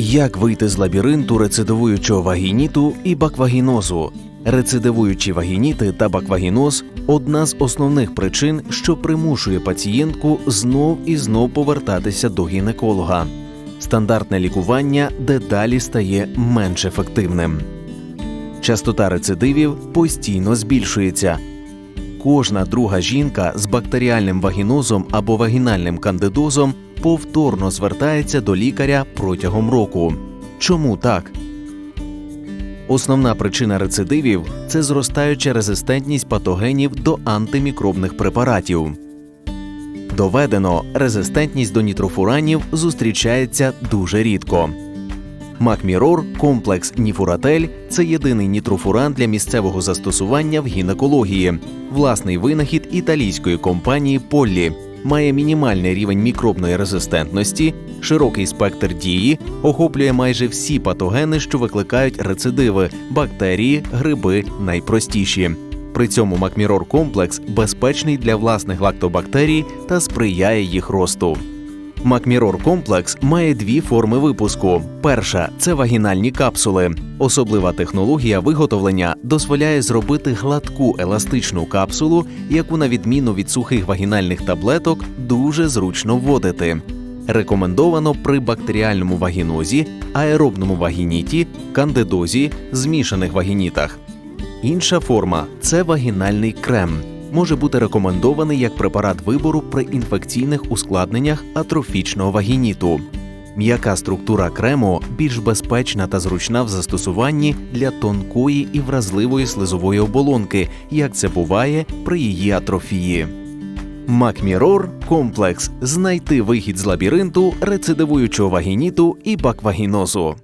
Як вийти з лабіринту рецидивуючого вагініту і баквагінозу? Рецидивуючі вагініти та баквагіноз одна з основних причин, що примушує пацієнтку знов і знов повертатися до гінеколога. Стандартне лікування дедалі стає менш ефективним. Частота рецидивів постійно збільшується. Кожна друга жінка з бактеріальним вагінозом або вагінальним кандидозом повторно звертається до лікаря протягом року. Чому так? Основна причина рецидивів це зростаюча резистентність патогенів до антимікробних препаратів. Доведено, резистентність до нітрофуранів зустрічається дуже рідко. Макмірор комплекс Ніфуратель це єдиний нітрофуран для місцевого застосування в гінекології. Власний винахід італійської компанії Поллі має мінімальний рівень мікробної резистентності, широкий спектр дії, охоплює майже всі патогени, що викликають рецидиви, бактерії, гриби найпростіші. При цьому Макмірор комплекс безпечний для власних лактобактерій та сприяє їх росту. Макмірор комплекс має дві форми випуску. Перша це вагінальні капсули. Особлива технологія виготовлення дозволяє зробити гладку еластичну капсулу, яку, на відміну від сухих вагінальних таблеток, дуже зручно вводити. Рекомендовано при бактеріальному вагінозі, аеробному вагініті, кандидозі, змішаних вагінітах. Інша форма це вагінальний крем. Може бути рекомендований як препарат вибору при інфекційних ускладненнях атрофічного вагініту. М'яка структура крему більш безпечна та зручна в застосуванні для тонкої і вразливої слизової оболонки, як це буває при її атрофії. Макмірор комплекс знайти вихід з лабіринту рецидивуючого вагініту і баквагінозу.